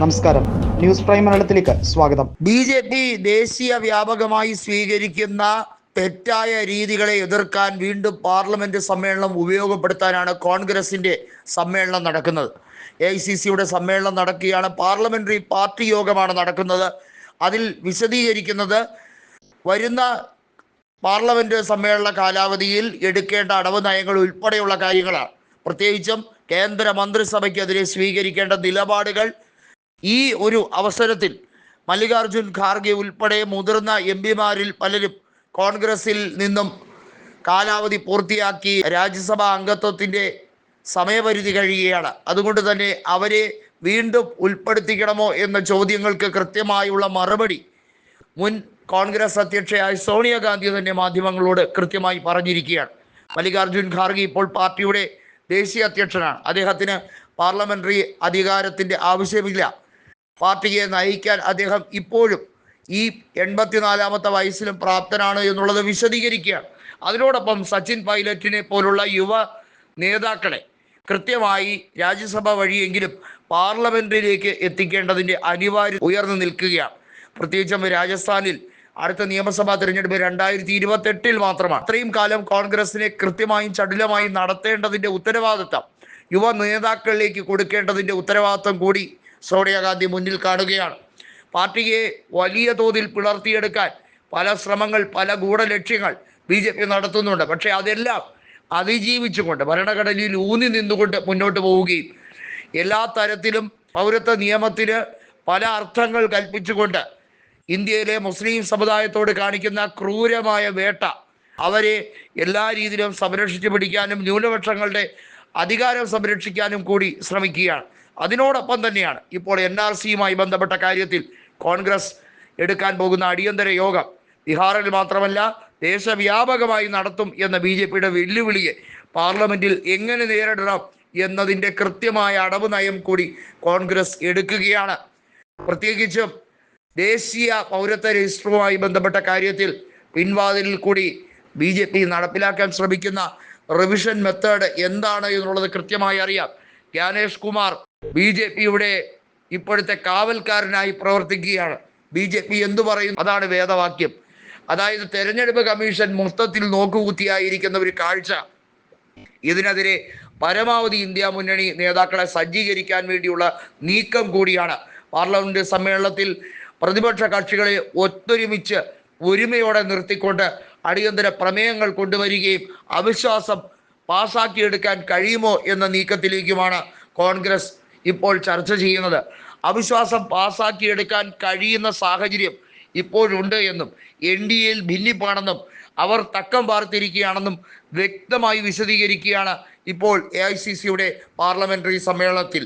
നമസ്കാരം. News prime മലയാളത്തിലേക്ക് സ്വാഗതം. ബി ജെ പി ദേശീയ വ്യാപകമായി സ്വീകരിക്കുന്ന തെറ്റായ രീതികളെ എതിർക്കാൻ വീണ്ടും പാർലമെന്റ് സമ്മേളനം ഉപയോഗപ്പെടുത്താനാണ് കോൺഗ്രസിന്റെ സമ്മേളനം നടക്കുന്നത്. എ ഐ സി സിയുടെ സമ്മേളനം നടക്കുകയാണ്. പാർലമെന്ററി പാർട്ടി യോഗമാണ് നടക്കുന്നത്. അതിൽ വിശദീകരിക്കുന്നത് വരുന്ന പാർലമെന്റ് സമ്മേളന കാലാവധിയിൽ എടുക്കേണ്ട അടവ് നയങ്ങൾ ഉൾപ്പെടെയുള്ള കാര്യങ്ങളാണ്. പ്രത്യേകിച്ചും കേന്ദ്ര മന്ത്രിസഭയ്ക്കെതിരെ സ്വീകരിക്കേണ്ട നിലപാടുകൾ ഈ ഒരു അവസരത്തിൽ മല്ലികാർജുൻ ഖാർഗെ ഉൾപ്പെടെ മുതിർന്ന എം പിമാരിൽ പലരും കോൺഗ്രസിൽ നിന്നും കാലാവധി പൂർത്തിയാക്കി രാജ്യസഭാ അംഗത്വത്തിന്റെ സമയപരിധി കഴിയുകയാണ്. അതുകൊണ്ട് തന്നെ അവരെ വീണ്ടും ഉൾപ്പെടുത്തിക്കണമോ എന്ന ചോദ്യങ്ങൾക്ക് കൃത്യമായുള്ള മറുപടി മുൻ കോൺഗ്രസ് അധ്യക്ഷയായ സോണിയാഗാന്ധി തന്നെ മാധ്യമങ്ങളോട് കൃത്യമായി പറഞ്ഞിരിക്കുകയാണ്. മല്ലികാർജുൻ ഖാർഗെ ഇപ്പോൾ പാർട്ടിയുടെ ദേശീയ അധ്യക്ഷനാണ്. അദ്ദേഹത്തിന് പാർലമെന്ററി അധികാരത്തിന്റെ ആവശ്യമില്ല. പാർട്ടിയെ നയിക്കാൻ അദ്ദേഹം ഇപ്പോഴും ഈ എൺപത്തിനാലാമത്തെ വയസ്സിലും പ്രാപ്തനാണ് എന്നുള്ളത് വിശദീകരിക്കുകയാണ്. അതിനോടൊപ്പം സച്ചിൻ പൈലറ്റിനെ പോലുള്ള യുവ നേതാക്കളെ കൃത്യമായി രാജ്യസഭ വഴിയെങ്കിലും പാർലമെന്റിലേക്ക് എത്തിക്കേണ്ടതിന്റെ അനിവാര്യം ഉയർന്നു നിൽക്കുകയാണ്. പ്രത്യേകിച്ചും രാജസ്ഥാനിൽ അടുത്ത നിയമസഭാ തിരഞ്ഞെടുപ്പ് രണ്ടായിരത്തി ഇരുപത്തെട്ടിൽ മാത്രമാണ്. അത്രയും കാലം കോൺഗ്രസിനെ കൃത്യമായും ചടുലമായും നടത്തേണ്ടതിന്റെ ഉത്തരവാദിത്തം യുവ നേതാക്കളിലേക്ക് കൊടുക്കേണ്ടതിന്റെ ഉത്തരവാദിത്തം കൂടി സോണിയാഗാന്ധി മുന്നിൽ കാണുകയാണ്. പാർട്ടിയെ വലിയ തോതിൽ പിളർത്തിയെടുക്കാൻ പല ശ്രമങ്ങൾ പല ഗൂഢലക്ഷ്യങ്ങൾ ബി ജെ പി നടത്തുന്നുണ്ട്. പക്ഷേ അതെല്ലാം അതിജീവിച്ചുകൊണ്ട് ഭരണഘടനയിൽ ഊന്നി നിന്നുകൊണ്ട് മുന്നോട്ട് പോവുകയും എല്ലാ തരത്തിലും പൗരത്വ നിയമത്തിന് പല അർത്ഥങ്ങൾ കൽപ്പിച്ചുകൊണ്ട് ഇന്ത്യയിലെ മുസ്ലിം സമുദായത്തോട് കാണിക്കുന്ന ക്രൂരമായ വേട്ട അവരെ എല്ലാ രീതിയിലും സംരക്ഷിച്ചു പിടിക്കാനും ന്യൂനപക്ഷങ്ങളുടെ അധികാരം സംരക്ഷിക്കാനും കൂടി ശ്രമിക്കുകയാണ്. അതിനോടൊപ്പം തന്നെയാണ് ഇപ്പോൾ എൻ ആർ സിയുമായി ബന്ധപ്പെട്ട കാര്യത്തിൽ കോൺഗ്രസ് എടുക്കാൻ പോകുന്ന അടിയന്തര യോഗം. ബീഹാറിൽ മാത്രമല്ല ദേശവ്യാപകമായി നടത്തും എന്ന ബി ജെ പിയുടെ വെല്ലുവിളിയെ പാർലമെന്റിൽ എങ്ങനെ നേരിടണം എന്നതിന്റെ കൃത്യമായ അടവ് നയം കൂടി കോൺഗ്രസ് എടുക്കുകയാണ്. പ്രത്യേകിച്ചും ദേശീയ പൗരത്വ രജിസ്റ്ററുമായി ബന്ധപ്പെട്ട കാര്യത്തിൽ പിൻവാതിലിൽ കൂടി ബി ജെ പി നടപ്പിലാക്കാൻ ശ്രമിക്കുന്ന റിവിഷൻ മെത്തേഡ് എന്താണ് എന്നുള്ളത് കൃത്യമായി അറിയാം. ജ്ഞാനേഷ് കുമാർ ബി ജെ പിയുടെ ഇപ്പോഴത്തെ കാവൽക്കാരനായി പ്രവർത്തിക്കുകയാണ്. ബി ജെ പി എന്തു പറയും അതാണ് വേദവാക്യം. അതായത് തെരഞ്ഞെടുപ്പ് കമ്മീഷൻ മൊത്തത്തിൽ നോക്കുകുത്തിയായിരിക്കുന്ന ഒരു കാഴ്ച. ഇതിനെതിരെ പരമാവധി ഇന്ത്യ മുന്നണി നേതാക്കളെ സജ്ജീകരിക്കാൻ വേണ്ടിയുള്ള നീക്കം കൂടിയാണ്. പാർലമെന്റ് സമ്മേളനത്തിൽ പ്രതിപക്ഷ കക്ഷികളെ ഒത്തൊരുമിച്ച് ഒരുമയോടെ നിർത്തിക്കൊണ്ട് അടിയന്തര പ്രമേയങ്ങൾ കൊണ്ടുവരികയും അവിശ്വാസം പാസാക്കിയെടുക്കാൻ കഴിയുമോ എന്ന നീക്കത്തിലേക്കുമാണ് കോൺഗ്രസ് ഇപ്പോൾ ചർച്ച ചെയ്യുന്നത്. അവിശ്വാസം പാസാക്കിയെടുക്കാൻ കഴിയുന്ന സാഹചര്യം ഇപ്പോഴുണ്ട് എന്നും എൻ ഡി എയിൽ ഭിന്നിപ്പാണെന്നും അവർ തക്കം പാർത്തിരിക്കുകയാണെന്നും വ്യക്തമായി വിശദീകരിക്കുകയാണ് ഇപ്പോൾ എ ഐ സി സിയുടെ പാർലമെന്ററി സമ്മേളനത്തിൽ.